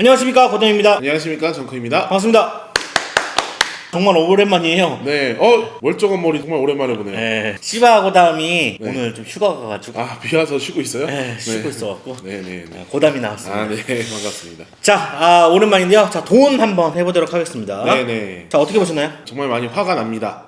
안녕하십니까 고정입니다. 안녕하십니까 정크입니다. 반갑습니다. 정말 오랜만이에요. 네, 어 멀쩡한 머리 정말 오랜만에 보네요. 네, 시바 고담이 오늘 좀 휴가 가가지고 아 비와서 쉬고 있어요? 네, 쉬고 있어갖고 네, 네, 네. 네, 고담이 나왔습니다. 아, 네, 반갑습니다. 자, 아, 오랜만인데요. 자, 돈 한번 해보도록 하겠습니다. 네, 네. 자, 어떻게 보셨나요? 정말 많이 화가 납니다.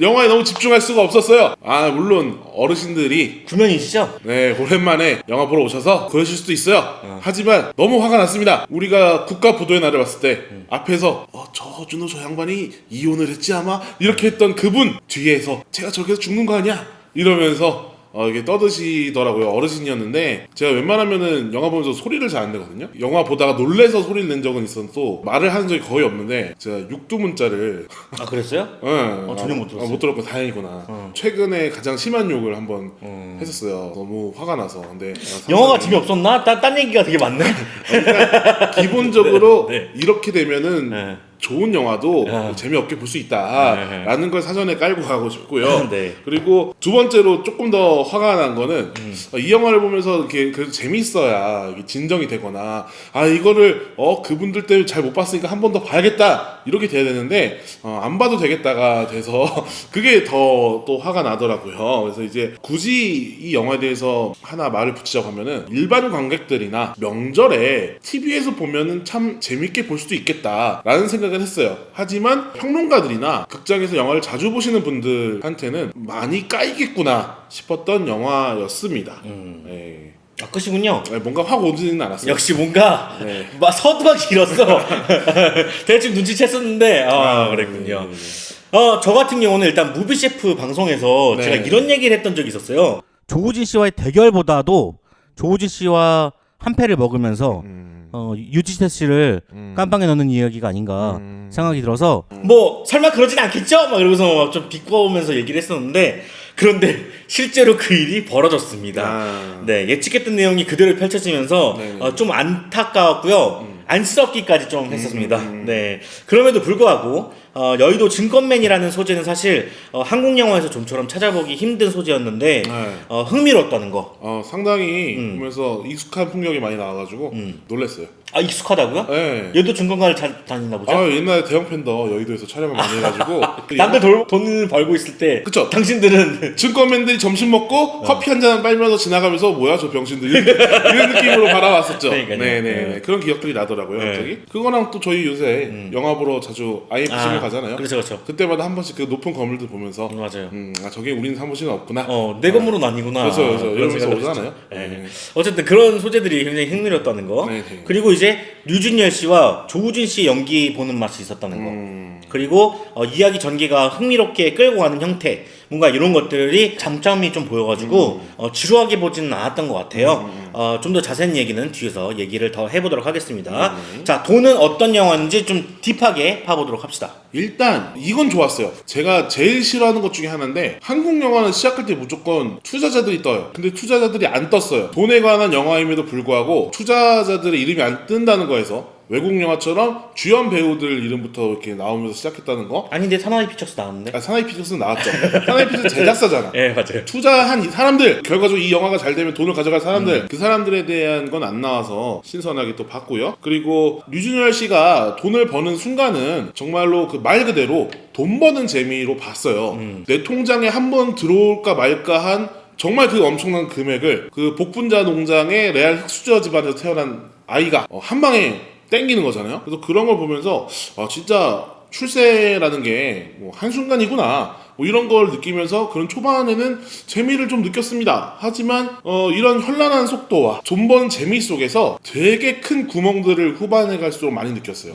영화에 너무 집중할 수가 없었어요. 아, 물론 어르신들이 구면이시죠? 네, 오랜만에 영화 보러 오셔서 그러실 수도 있어요. 하지만 너무 화가 났습니다. 우리가 국가 부도의 날을 봤을 때 앞에서 어, 저 준호 저 양반이 이혼을 했지 아마 이렇게 했던 그분 뒤에서 제가 저렇게 해서 죽는 거 아니야? 이러면서 어, 이게 떠드시더라고요. 어르신이었는데 제가 웬만하면은 영화 보면서 소리를 잘 안 내거든요. 영화 보다가 놀래서 소리를 낸 적은 있어도 말을 하는 적이 거의 없는데 제가 육두 문자를 아, 그랬어요? 응. 어, 전혀 못 들었어요. 아, 못 들었고 다행이구나. 최근에 가장 심한 욕을 한번 했었어요. 너무 화가 나서. 근데 아, 영화가 재미없었나? 딴, 딴 얘기가 되게 많네. 기본적으로 네. 이렇게 되면은 네. 좋은 영화도 네. 재미없게 볼 수 있다라는 걸 사전에 깔고 가고 싶고요. 네. 그리고 두 번째로 조금 더 화가 난 거는 음. 어, 이 영화를 보면서 이렇게 그래도 재밌어야 이게 진정이 되거나 아 이거를 어 그분들 때문에 잘 못 봤으니까 한 번 더 봐야겠다 이렇게 돼야 되는데 어, 안 봐도 되겠다가 돼서 그게 더 또 화가 나더라고요. 그래서 이제 굳이 이 영화에 대해서 하나 말을 붙이자고 하면은 일반 관객들이나 명절에 TV에서 보면은 참 재밌게 볼 수도 있겠다라는 생각을 했어요. 하지만 평론가들이나 극장에서 영화를 자주 보시는 분들한테는 많이 까이겠구나 싶었던 영화였습니다. 네. 아, 끝이군요. 네, 뭔가 확 오지는 않았어요. 역시 뭔가 네. 막 서두가 길었어. 대충 눈치챘었는데 아, 그랬군요. 네, 네, 네. 어, 저 같은 경우는 일단 무비셰프 방송에서 네. 제가 이런 얘기를 했던 적이 있었어요. 조우진 씨와의 대결보다도 조우진 씨와 한 패를 먹으면서 음, 어, 유지태 씨를 깜빵에 넣는 이야기가 아닌가 음. 생각이 들어서 뭐 설마 그러진 않겠죠? 막 이러면서 막 좀 비꼬면서 얘기를 했었는데 그런데 실제로 그 일이 벌어졌습니다. 아. 네 예측했던 내용이 그대로 펼쳐지면서 네네. 어, 좀 안타까웠고요. 안쓰럽기까지 좀 했었습니다. 음. 네 그럼에도 불구하고 어, 여의도 증권맨이라는 소재는 사실 어, 한국 영화에서 좀처럼 찾아보기 힘든 소재였는데 네. 어, 흥미로웠다는 거. 어, 상당히 음. 보면서 익숙한 풍경이 많이 나와가지고 놀랐어요. 아 익숙하다고요? 네. 얘도 증권가를 잘 다니나 보죠? 아 옛날에 대형 팬더 여의도에서 촬영을 많이 해가지고 그 남들 돈, 돈을 벌고 있을 때 그쵸. 당신들은 증권맨들이 점심 먹고 커피 한 잔 빨면서 지나가면서 뭐야 저 병신들 이런, 이런 느낌으로 바라봤었죠. 그러니까요. 네네 네. 그런 기억들이 나더라고요. 네. 갑자기 그거랑 또 저희 요새 영화 보러 자주 IFC를 아, 가잖아요. 그렇죠, 그렇죠. 그때마다 한 번씩 그 높은 건물들 보면서 음, 맞아요. 음, 아 저게 우리는 사무실은 없구나. 어, 내 건물은 아니구나. 그렇죠, 그렇죠. 그런 이러면서 생각을 오잖아요. 했죠. 네. 네. 어쨌든 그런 소재들이 굉장히 흥미로웠다는 거. 네, 네. 그리고 이제 류준열 씨와 조우진 씨 연기 보는 맛이 있었다는 거. 음, 그리고 어, 이야기 전개가 흥미롭게 끌고 가는 형태. 뭔가 이런 것들이 장점이 좀 보여가지고 음. 어, 지루하게 보지는 않았던 것 같아요. 어, 좀 더 자세한 얘기는 뒤에서 얘기를 더 해보도록 하겠습니다. 음. 자, 돈은 어떤 영화인지 좀 딥하게 파보도록 합시다. 일단 이건 좋았어요. 제가 제일 싫어하는 것 중에 하나인데 한국 영화는 시작할 때 무조건 투자자들이 떠요. 근데 투자자들이 안 떴어요. 돈에 관한 영화임에도 불구하고 투자자들의 이름이 안 뜬다는 거에서 외국 영화처럼 주연 배우들 이름부터 이렇게 나오면서 시작했다는 거. 아닌데 사나이 피처스 나왔는데? 아, 사나이 피처스는 나왔죠. 사나이 피처스 제작사잖아. 예, 맞아요. 투자한 이 사람들 결과적으로 이 영화가 잘 되면 돈을 가져갈 사람들 그 사람 들에 대한 건 안 나와서 신선하게 또 봤고요. 그리고 류준열 씨가 돈을 버는 순간은 정말로 그 말 그대로 돈 버는 재미로 봤어요. 내 통장에 한 번 들어올까 말까 한 정말 그 엄청난 금액을 그 복분자 농장의 레알 흑수저 집안에서 태어난 아이가 어, 한 방에 땡기는 거잖아요. 그래서 그런 걸 보면서 아 진짜 출세라는 게 뭐 한순간이구나 뭐 이런 걸 느끼면서 그런 초반에는 재미를 좀 느꼈습니다. 하지만 어, 이런 현란한 속도와 존버는 재미 속에서 되게 큰 구멍들을 후반에 갈수록 많이 느꼈어요.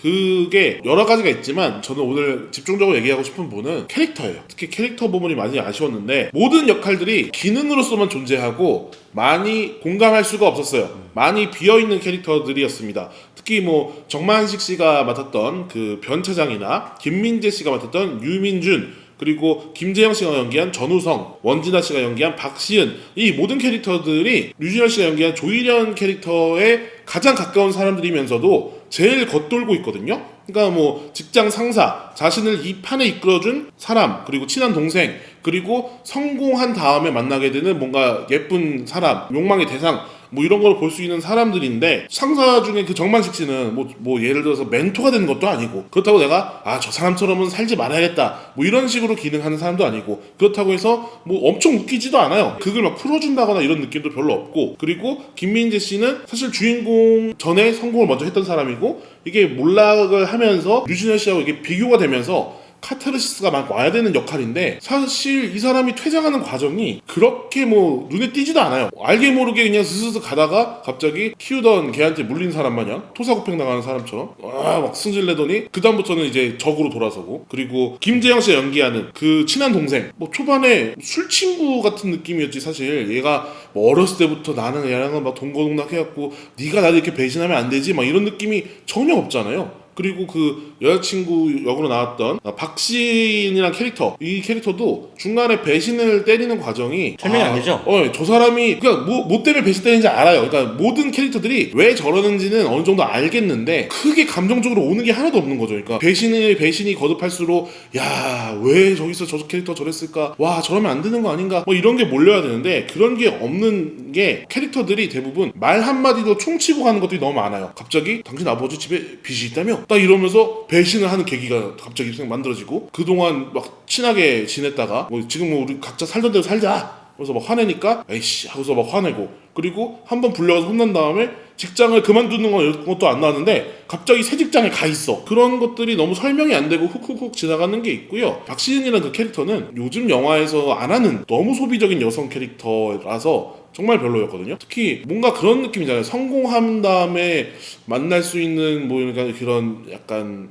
그게 여러 가지가 있지만 저는 오늘 집중적으로 얘기하고 싶은 부분은 캐릭터예요. 특히 캐릭터 부분이 많이 아쉬웠는데 모든 역할들이 기능으로서만 존재하고 많이 공감할 수가 없었어요. 많이 비어 있는 캐릭터들이었습니다. 특히 뭐 정만식 씨가 맡았던 그 변차장이나 김민재 씨가 맡았던 유민준 그리고 김재영 씨가 연기한 전우성, 원진아 씨가 연기한 박시은 이 모든 캐릭터들이 류준열 씨가 연기한 조일현 캐릭터에 가장 가까운 사람들이면서도 제일 겉돌고 있거든요. 그러니까 뭐 직장 상사, 자신을 이 판에 이끌어준 사람, 그리고 친한 동생, 그리고 성공한 다음에 만나게 되는 뭔가 예쁜 사람, 욕망의 대상 뭐 이런 걸 볼 수 있는 사람들인데 상사 중에 그 정만식 씨는 뭐, 뭐 예를 들어서 멘토가 되는 것도 아니고 그렇다고 내가 아 저 사람처럼은 살지 말아야겠다 뭐 이런 식으로 기능하는 사람도 아니고 그렇다고 해서 뭐 엄청 웃기지도 않아요. 그걸 막 풀어준다거나 이런 느낌도 별로 없고 그리고 김민재 씨는 사실 주인공 전에 성공을 먼저 했던 사람이고 이게 몰락을 하면서 류준열 씨하고 이게 비교가 되면서 카타르시스가 막 와야 되는 역할인데 사실 이 사람이 퇴장하는 과정이 그렇게 뭐 눈에 띄지도 않아요. 알게 모르게 그냥 스스스 가다가 갑자기 키우던 개한테 물린 사람 마냥 토사구팽 나가는 사람처럼 와막 승질내더니 그 다음부터는 이제 적으로 돌아서고 그리고 김재영 씨가 연기하는 그 친한 동생 뭐 초반에 술 친구 같은 느낌이었지 사실 얘가 뭐 어렸을 때부터 나는 얘랑은 막 동거동락 해갖고 네가 나를 이렇게 배신하면 안 되지 막 이런 느낌이 전혀 없잖아요. 그리고 그 여자친구 역으로 나왔던 박시인이란 캐릭터 이 캐릭터도 중간에 배신을 때리는 과정이 설명이 안 되죠? 어, 저 사람이 그냥 뭐, 뭐 때문에 배신 때리는지 알아요. 그러니까 모든 캐릭터들이 왜 저러는지는 어느 정도 알겠는데 크게 감정적으로 오는 게 하나도 없는 거죠. 그러니까 배신을 배신이 거듭할수록 야 왜 저기서 저 캐릭터 저랬을까? 와 저러면 안 되는 거 아닌가? 뭐 이런 게 몰려야 되는데 그런 게 없는 게 캐릭터들이 대부분 말 한마디도 총치고 가는 것들이 너무 많아요. 갑자기 당신 아버지 집에 빚이 있다며? 딱 이러면서 배신을 하는 계기가 갑자기 생- 만들어지고 그동안 막 친하게 지냈다가 뭐 지금 뭐 우리 각자 살던 대로 살자. 그래서 막 화내니까 에이씨 하고서 막 화내고 그리고 한 번 불려가서 혼난 다음에 직장을 그만두는 건 것도 안 나왔는데 갑자기 새 직장에 가 있어 그런 것들이 너무 설명이 안 되고 훅훅훅 지나가는 게 있고요 박시은이라는 그 캐릭터는 요즘 영화에서 안 하는 너무 소비적인 여성 캐릭터라서 정말 별로였거든요. 특히 뭔가 그런 느낌이잖아요. 성공한 다음에 만날 수 있는 뭐 그러니까 그런 약간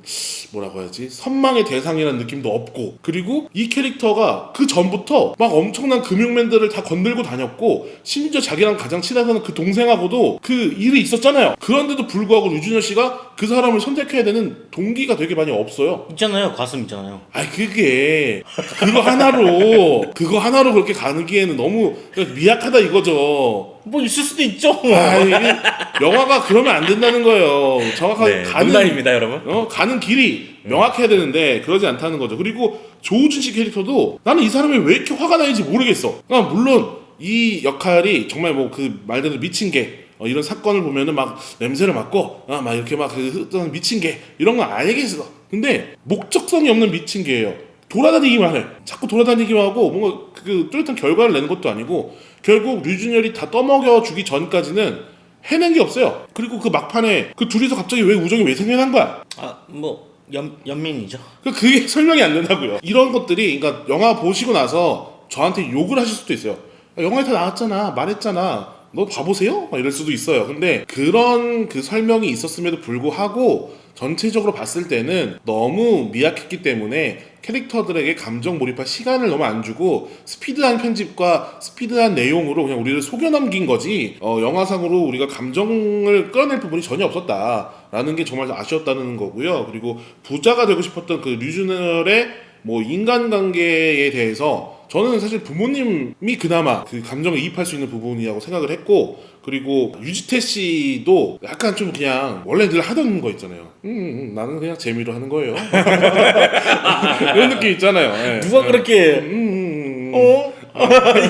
뭐라고 해야지 선망의 대상이라는 느낌도 없고 그리고 이 캐릭터가 그 전부터 막 엄청난 금융맨들을 다 건들고 다녔고 심지어 자기랑 가장 친하다는 그 동생하고도 그 일이 있었잖아요. 그런데도 불구하고 류준열 씨가 그 사람을 선택해야 되는 동기가 되게 많이 없어요. 있잖아요. 가슴 있잖아요. 아니 그게 그거 하나로 그거 하나로 그렇게 가기에는 너무 미약하다 이거 죠. 뭐 있을 수도 있죠. 아, 이게 영화가 그러면 안 된다는 거예요. 정확하게 네, 가는 농담입니다, 여러분. 어, 가는 길이 명확해야 되는데 그러지 않다는 거죠. 그리고 조우준 씨 캐릭터도 나는 이 사람이 왜 이렇게 화가 나는지 모르겠어. 그러니까 물론 이 역할이 정말 뭐 그 말대로 미친 개 어, 이런 사건을 보면은 막 냄새를 맡고 아, 막 이렇게 막 그 미친 개 이런 건 알겠어. 근데 목적성이 없는 미친 개예요. 돌아다니기만 해. 자꾸 돌아다니기만 하고 뭔가 그 뚜렷한 결과를 내는 것도 아니고 결국 류준열이 다 떠먹여 주기 전까지는 해낸 게 없어요. 그리고 그 막판에 그 둘이서 갑자기 왜 우정이 왜 생겨난 거야? 아, 뭐 연, 연민이죠. 그 그게 설명이 안 된다고요. 이런 것들이 그러니까 영화 보시고 나서 저한테 욕을 하실 수도 있어요. 야, 영화에 다 나왔잖아, 말했잖아. 너 봐보세요? 막 이럴 수도 있어요. 근데 그런 그 설명이 있었음에도 불구하고 전체적으로 봤을 때는 너무 미약했기 때문에 캐릭터들에게 감정 몰입할 시간을 너무 안 주고 스피드한 편집과 스피드한 내용으로 그냥 우리를 속여 넘긴 거지 어, 영화상으로 우리가 감정을 끌어낼 부분이 전혀 없었다라는 게 정말 아쉬웠다는 거고요. 그리고 부자가 되고 싶었던 그 류준열의 뭐 인간관계에 대해서 저는 사실 부모님이 그나마 그 감정을 이입할 수 있는 부분이라고 생각을 했고 그리고 유지태 씨도 약간 좀 그냥 원래 늘 하던 거 있잖아요. 음, 음, 나는 그냥 재미로 하는 거예요. 이런 느낌 있잖아요. 예. 누가 그렇게 음, 음, 음. 어?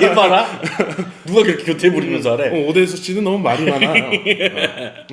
얘 봐라. 누가 그렇게 교태 부리면서 하래? 어, 오대수 씨는 너무 말이 많아요. 어.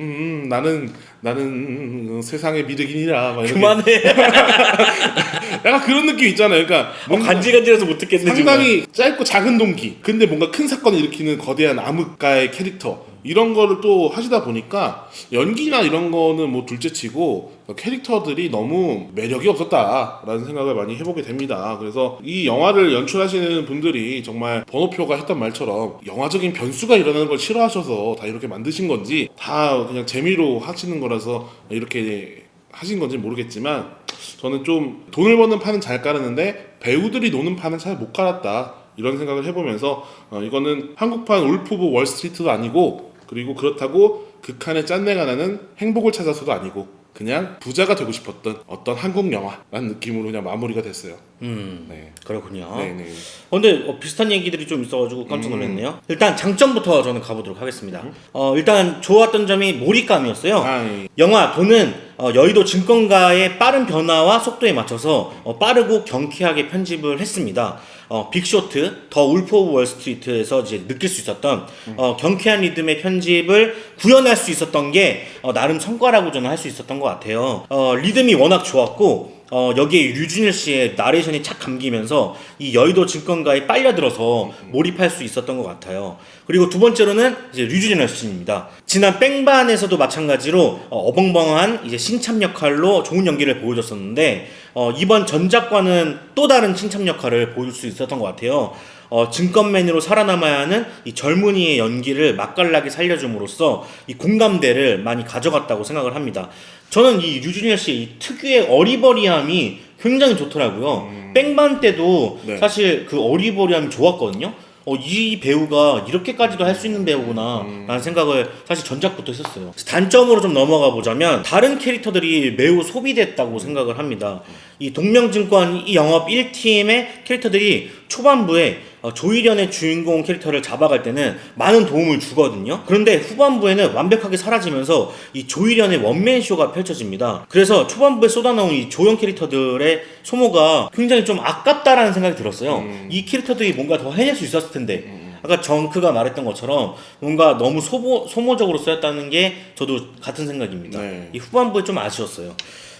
음, 음, 나는 나는 음, 세상의 미륵이니라. 그만해. 약간 그런 느낌 있잖아요. 그러니까 뭐 간질간질해서 못 듣겠네. 상당히 짧고 작은 동기. 근데 뭔가 큰 사건을 일으키는 거대한 암흑가의 캐릭터. 이런 거를 또 하시다 보니까 연기나 이런 거는 뭐 둘째치고 캐릭터들이 너무 매력이 없었다라는 생각을 많이 해보게 됩니다. 그래서 이 영화를 연출하시는 분들이 정말 번호표가 했던 말처럼 영화적인 변수가 일어나는 걸 싫어하셔서 다 이렇게 만드신 건지 다 그냥 재미로 하시는 거라 서 이렇게 하신 건지 모르겠지만 저는 좀 돈을 버는 판은 잘 깔았는데 배우들이 노는 판은 잘 못 깔았다 이런 생각을 해보면서 어, 이거는 한국판 울프 오브 월스트리트도 아니고 그리고 그렇다고 극한의 짠내가 나는 행복을 찾아서도 아니고 그냥 부자가 되고 싶었던 어떤 한국 영화라는 느낌으로 그냥 마무리가 됐어요. 음, 네. 그렇군요. 네, 네. 어, 근데 어, 비슷한 얘기들이 좀 있어가지고 깜짝 놀랐네요. 일단 장점부터 저는 가보도록 하겠습니다. 어, 일단 좋았던 점이 몰입감이었어요. 아, 예. 영화 돈은 어, 여의도 증권가의 빠른 변화와 속도에 맞춰서 어, 빠르고 경쾌하게 편집을 했습니다. 어, 빅쇼트, 더 울프 오브 월스트리트에서 이제 느낄 수 있었던 어, 경쾌한 리듬의 편집을 구현할 수 있었던 게 어, 나름 성과라고 저는 할 수 있었던 것 같아요. 어, 리듬이 워낙 좋았고 어, 여기에 류준일 씨의 나레이션이 착 감기면서 이 여의도 증권가에 빨려들어서 몰입할 수 있었던 것 같아요. 그리고 두 번째로는 이제 류준일 씨입니다. 지난 뺑반에서도 마찬가지로 어, 어벙벙한 이제 신참 역할로 좋은 연기를 보여줬었는데 어, 이번 전작과는 또 다른 신참 역할을 보여줄 수 있었던 것 같아요. 어, 증권맨으로 살아남아야 하는 이 젊은이의 연기를 맛깔나게 살려줌으로써 이 공감대를 많이 가져갔다고 생각을 합니다. 저는 이 류준열 씨의 이 특유의 어리버리함이 굉장히 좋더라고요. 뺑반 때도 네. 사실 그 어리버리함이 좋았거든요. 어, 이 배우가 이렇게까지도 할 수 있는 배우구나 라는 생각을 사실 전작부터 했었어요 단점으로 좀 넘어가 보자면 다른 캐릭터들이 매우 소비됐다고 생각을 합니다 이 동명증권 이 영업 1팀의 캐릭터들이 초반부에 어, 조이련의 주인공 캐릭터를 잡아갈 때는 많은 도움을 주거든요 그런데 후반부에는 완벽하게 사라지면서 이 조이련의 원맨 쇼가 펼쳐집니다 그래서 초반부에 쏟아나온 이 조연 캐릭터들의 소모가 굉장히 좀 아깝다라는 생각이 들었어요 이 캐릭터들이 뭔가 더 해낼 수 있었을 텐데 아까 정크가 말했던 것처럼 뭔가 너무 소모, 소모적으로 쓰였다는 게 저도 같은 생각입니다. 네. 이 후반부에 좀 아쉬웠어요.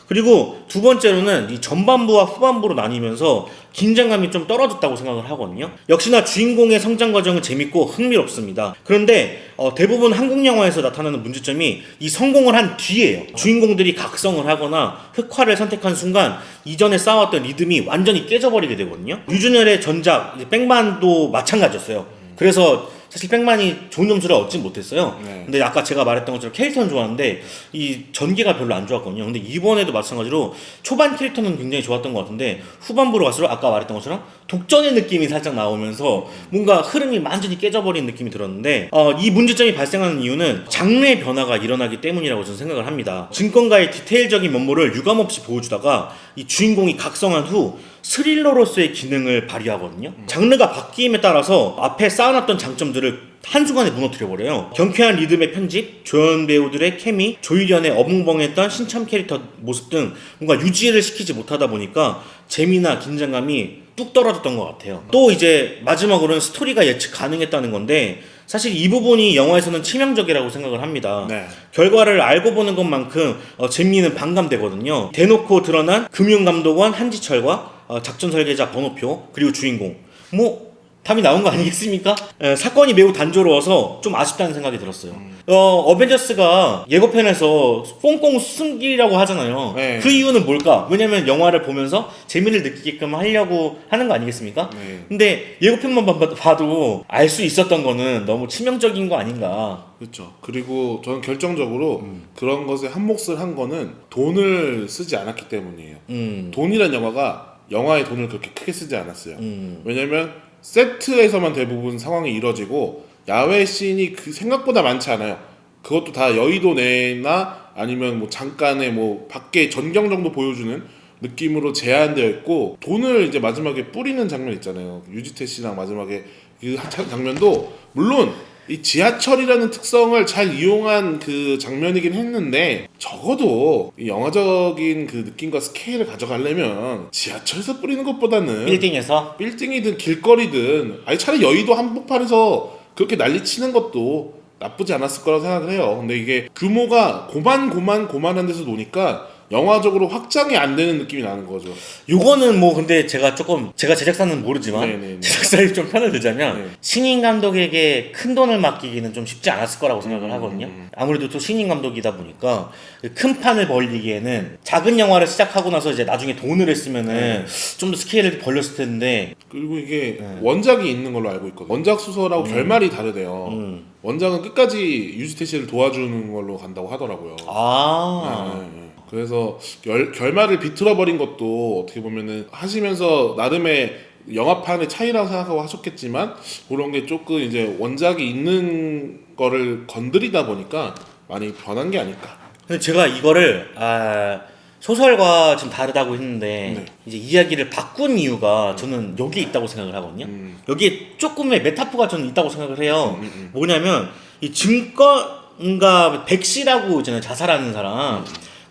그리고 두 번째로는 이 전반부와 후반부로 나뉘면서 긴장감이 좀 떨어졌다고 생각을 하거든요. 역시나 주인공의 성장 과정은 재밌고 흥미롭습니다. 그런데 어, 대부분 한국 영화에서 나타나는 문제점이 이 성공을 한 뒤에요. 주인공들이 각성을 하거나 흑화를 선택한 순간 이전에 쌓아왔던 리듬이 완전히 깨져버리게 되거든요. 유준열의 전작 뺑반도 마찬가지였어요. 그래서 사실 뺑만이 좋은 점수를 얻진 못했어요. 네. 근데 아까 제가 말했던 것처럼 캐릭터는 좋았는데 이 전개가 별로 안 좋았거든요. 근데 이번에도 마찬가지로 초반 캐릭터는 굉장히 좋았던 것 같은데 후반부로 갈수록 아까 말했던 것처럼 독전의 느낌이 살짝 나오면서 뭔가 흐름이 완전히 깨져버린 느낌이 들었는데 어, 이 문제점이 발생하는 이유는 장르의 변화가 일어나기 때문이라고 저는 생각을 합니다. 증권가의 디테일적인 면모를 유감없이 보여주다가 이 주인공이 각성한 후 스릴러로서의 기능을 발휘하거든요. 장르가 바뀜에 따라서 앞에 쌓아놨던 장점들을 한순간에 무너뜨려버려요. 경쾌한 리듬의 편집, 조연 배우들의 케미, 조이련의 어벙벙했던 신참 캐릭터 모습 등 뭔가 유지를 시키지 못하다 보니까 재미나 긴장감이 뚝 떨어졌던 것 같아요. 또 이제 마지막으로는 스토리가 예측 가능했다는 건데 사실 이 부분이 영화에서는 치명적이라고 생각을 합니다. 네. 결과를 알고 보는 것만큼 어, 재미는 반감되거든요. 대놓고 드러난 금융감독원 한지철과 어, 작전 설계자 번호표 그리고 주인공 뭐 답이 나온 거 아니겠습니까? 에, 사건이 매우 단조로워서 좀 아쉽다는 생각이 들었어요. 어, 어벤져스가 예고편에서 꽁꽁 숨기라고 하잖아요. 네. 그 이유는 뭘까? 왜냐면 영화를 보면서 재미를 느끼게끔 하려고 하는 거 아니겠습니까? 네. 근데 예고편만 봐- 봐도 알 수 있었던 거는 너무 치명적인 거 아닌가. 그렇죠. 그리고 저는 결정적으로 음. 그런 것에 한 몫을 한 거는 돈을 쓰지 않았기 때문이에요. 음. 돈이란 영화가 영화에 돈을 그렇게 크게 쓰지 않았어요. 음. 왜냐면 세트에서만 대부분 상황이 이뤄지고 야외 씬이 그 생각보다 많지 않아요. 그것도 다 여의도 내나 아니면 뭐 잠깐의 뭐 밖에 전경 정도 보여주는 느낌으로 제한되어 있고 돈을 이제 마지막에 뿌리는 장면 있잖아요. 유지태 씨랑 마지막에 그 하- 장면도 물론 이 지하철이라는 특성을 잘 이용한 그 장면이긴 했는데 적어도 이 영화적인 그 느낌과 스케일을 가져가려면 지하철에서 뿌리는 것보다는 빌딩에서 빌딩이든 길거리든 아니 차라리 여의도 한복판에서 그렇게 난리 치는 것도 나쁘지 않았을 거라고 생각을 해요. 근데 이게 규모가 고만 고만 고만한 데서 노니까 영화적으로 확장이 안 되는 느낌이 나는 거죠. 요거는 뭐 근데 제가 조금 제가 제작사는 모르지만 네네네. 제작사에 좀 편을 들자면 네. 신인 감독에게 큰 돈을 맡기기는 좀 쉽지 않았을 거라고 생각을 음, 하거든요. 음. 아무래도 또 신인 감독이다 보니까 큰 판을 벌리기에는 작은 영화를 시작하고 나서 이제 나중에 돈을 했으면은 네. 좀더 스케일을 벌렸을 텐데 그리고 이게 네. 원작이 있는 걸로 알고 있거든요. 원작 수설하고 결말이 다르대요. 음. 원작은 끝까지 유지태 씨를 도와주는 걸로 간다고 하더라고요. 아 네, 네. 그래서 결, 결말을 비틀어 버린 것도 어떻게 보면은 하시면서 나름의 영화판의 차이라고 생각하고 하셨겠지만 그런 게 조금 이제 원작이 있는 거를 건드리다 보니까 많이 변한 게 아닐까. 근데 제가 이거를 아 소설과 좀 다르다고 했는데 네. 이제 이야기를 바꾼 이유가 저는 여기에 있다고 생각을 하거든요. 음. 여기에 조금의 메타포가 저는 있다고 생각을 해요. 음, 음. 뭐냐면 이 증권가 백씨라고 있잖아요. 자살하는 사람.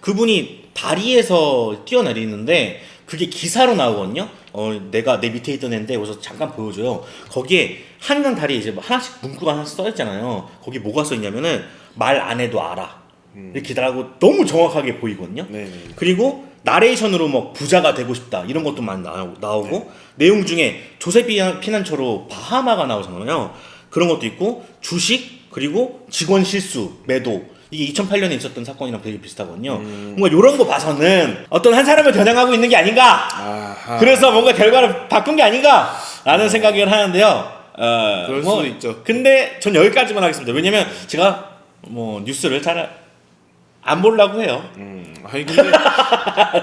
그분이 다리에서 뛰어내리는데 그게 기사로 나오거든요. 어, 내가 내 밑에 있던 애인데 그래서 잠깐 보여줘요. 거기에 한강 다리에 이제 뭐 하나씩 문구가 하나씩 써 있잖아요. 거기 뭐가 써 있냐면은 말 안 해도 알아. 이렇게 나라고 너무 정확하게 보이거든요. 네네. 그리고 나레이션으로 뭐 부자가 되고 싶다 이런 것도 많이 나오- 나오고 내용 중에 조세 피난- 피난처로 바하마가 나오잖아요. 그런 것도 있고 주식 그리고 직원 실수 매도 이게 2008년에 있었던 사건이랑 되게 비슷하거든요. 뭔가 이런 거 봐서는 어떤 한 사람을 겨냥하고 있는 게 아닌가. 아하. 그래서 뭔가 결과를 바꾼 게 아닌가라는 생각을 하는데요. 어, 그럴 뭐, 수도 있죠. 근데 전 여기까지만 하겠습니다. 왜냐면 제가 뭐 뉴스를 잘 안 보려고 해요. 음, 아니 근데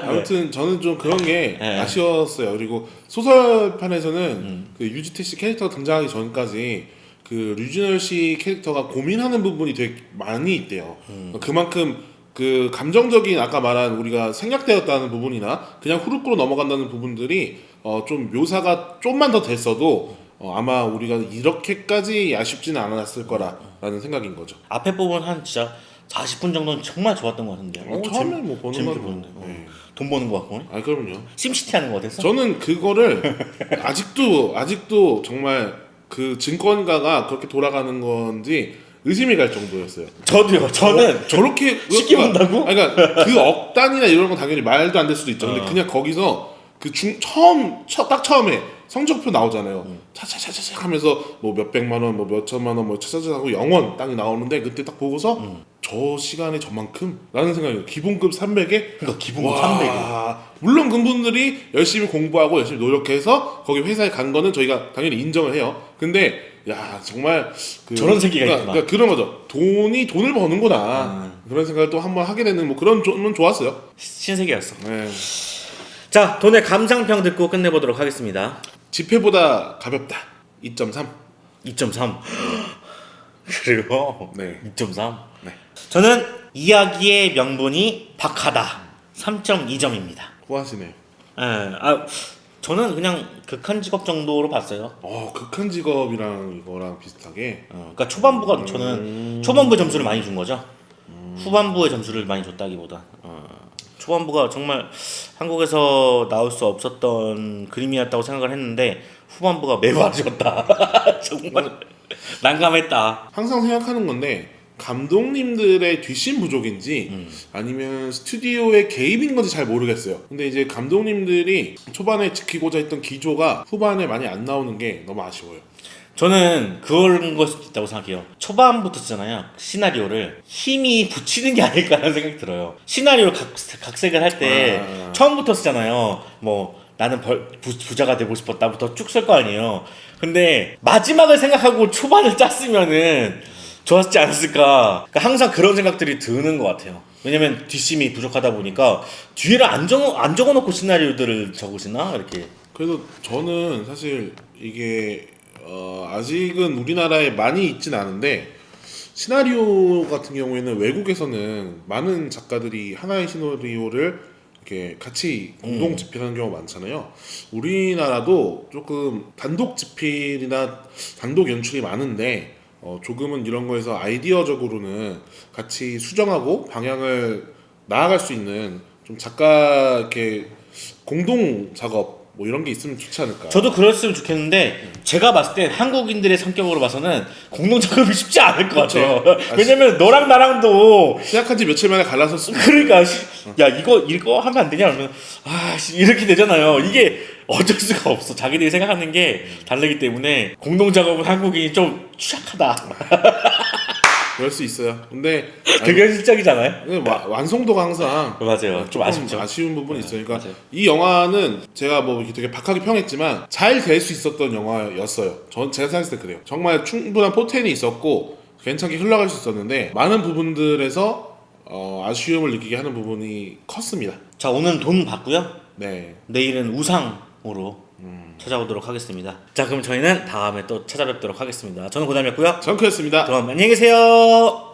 아무튼 저는 좀 그런 게 네. 아쉬웠어요. 그리고 소설판에서는 그 유지태 씨 캐릭터가 등장하기 전까지 그 류준열 씨 캐릭터가 고민하는 부분이 되게 많이 있대요. 그만큼 그 감정적인 아까 말한 우리가 생략되었다는 부분이나 그냥 후루꾸로 넘어간다는 부분들이 어 좀 묘사가 좀만 더 됐어도 어 아마 우리가 이렇게까지 아쉽지는 않았을 거라라는 생각인 거죠. 앞에 부분 한 진짜 40분 정도는 정말 좋았던 것 같은데. 어, 처음에 뭐 보는 건 보는데. 뭐, 어. 네. 돈 버는 것 같고. 아 그럼요. 심시티 하는 것 같았어. 저는 그거를 아직도 아직도 정말 그 증권가가 그렇게 돌아가는 건지 의심이 갈 정도였어요. 저도요. 저는 저렇게 쉽게 그러니까- 본다고? 아니, 그러니까 그 억단이나 이런 건 당연히 말도 안 될 수도 있죠. 근데 어. 그냥 거기서 그 중 처음 처, 딱 처음에 성적표 나오잖아요. 음. 차차차차차 하면서 뭐 몇백만 원, 뭐 몇천만 원, 뭐 차차차 하고 영원 딱 나오는데 그때 딱 보고서 음. 저 시간에 저만큼? 라는 생각이 기본급 300에 그러니까 기본급 300이. 와, 물론 그분들이 열심히 공부하고 열심히 노력해서 거기 회사에 간 거는 저희가 당연히 인정을 해요. 근데 야 정말 그, 저런 세계가 그러니까, 있구나. 그러니까 그런 거죠. 돈이 돈을 버는구나. 아. 그런 생각을 또 한번 하게 되는 뭐 그런 점은 좋았어요. 신세계였어. 네. 자, 돈의 감상평 듣고 끝내보도록 하겠습니다. 지폐보다 가볍다. 2.3. 2.3. 그리고 네. 2.3. 네. 저는 이야기의 명분이 박하다. 3.2점입니다. 후하시네요. 예, 아, 저는 그냥 극한 직업 정도로 봤어요. 어 극한 직업이랑 이거랑 비슷하게. 어, 그러니까 초반부가 저는 초반부 점수를 많이 준 거죠. 후반부의 점수를 많이 줬다기보다 어, 초반부가 정말 한국에서 나올 수 없었던 그림이었다고 생각을 했는데 후반부가 매우 아쉬웠다. 정말 난감했다. 항상 생각하는 건데 감독님들의 뒷심 부족인지 아니면 스튜디오의 개입인 건지 잘 모르겠어요. 근데 이제 감독님들이 초반에 지키고자 했던 기조가 후반에 많이 안 나오는 게 너무 아쉬워요. 저는 그런 걸 수도 있다고 생각해요. 초반부터 쓰잖아요. 시나리오를 힘이 붙이는 게 아닐까라는 생각이 들어요. 시나리오를 각, 각색을 할 때 아. 처음부터 쓰잖아요. 뭐 나는 벌, 부, 부자가 되고 싶었다부터 쭉 쓸 거 아니에요. 근데 마지막을 생각하고 초반을 짰으면은 좋았지 않았을까. 그러니까 항상 그런 생각들이 드는 것 같아요. 왜냐면 뒷심이 부족하다 보니까 뒤에를 안, 적어, 안 적어놓고 시나리오들을 적으시나 이렇게. 그래서 저는 사실 이게 어, 아직은 우리나라에 많이 있진 않은데 시나리오 같은 경우에는 외국에서는 많은 작가들이 하나의 시나리오를 이렇게 같이 공동 집필하는 경우가 많잖아요. 우리나라도 조금 단독 집필이나 단독 연출이 많은데 어, 조금은 이런 거에서 아이디어적으로는 같이 수정하고 방향을 나아갈 수 있는 좀 작가 이렇게 공동 작업 뭐 이런 게 있으면 좋지 않을까. 저도 그랬으면 좋겠는데 제가 봤을 땐 한국인들의 성격으로 봐서는 공동 작업이 쉽지 않을 것 그쵸. 같아요. 왜냐면 너랑 나랑도 시작한 지 며칠 만에 갈라섰으면 그러니까 시- 야 이거 이거 하면 안 되냐 그러면 아 씨, 이렇게 되잖아요. 이게 어쩔 수가 없어. 자기들이 생각하는 게 다르기 때문에 공동 작업은 한국인이 좀 취약하다. 그럴 수 있어요. 근데 되게 현실적이잖아요. 아니, 와- 완성도가 항상 맞아요. 좀 조금 아쉽죠. 아쉬운 부분이 있어요. 그러니까 맞아요. 이 영화는 제가 뭐 이렇게 되게 박하게 평했지만 잘 될 수 있었던 영화였어요. 전 제가 생각했을 때 그래요. 정말 충분한 포텐이 있었고 괜찮게 흘러갈 수 있었는데 많은 부분들에서 어, 아쉬움을 느끼게 하는 부분이 컸습니다. 자 오늘 돈 받고요. 네. 내일은 우상으로 찾아오도록 하겠습니다. 자 그럼 저희는 다음에 또 찾아뵙도록 하겠습니다. 저는 고담이었고요. 정크였습니다. 그럼 안녕히 계세요.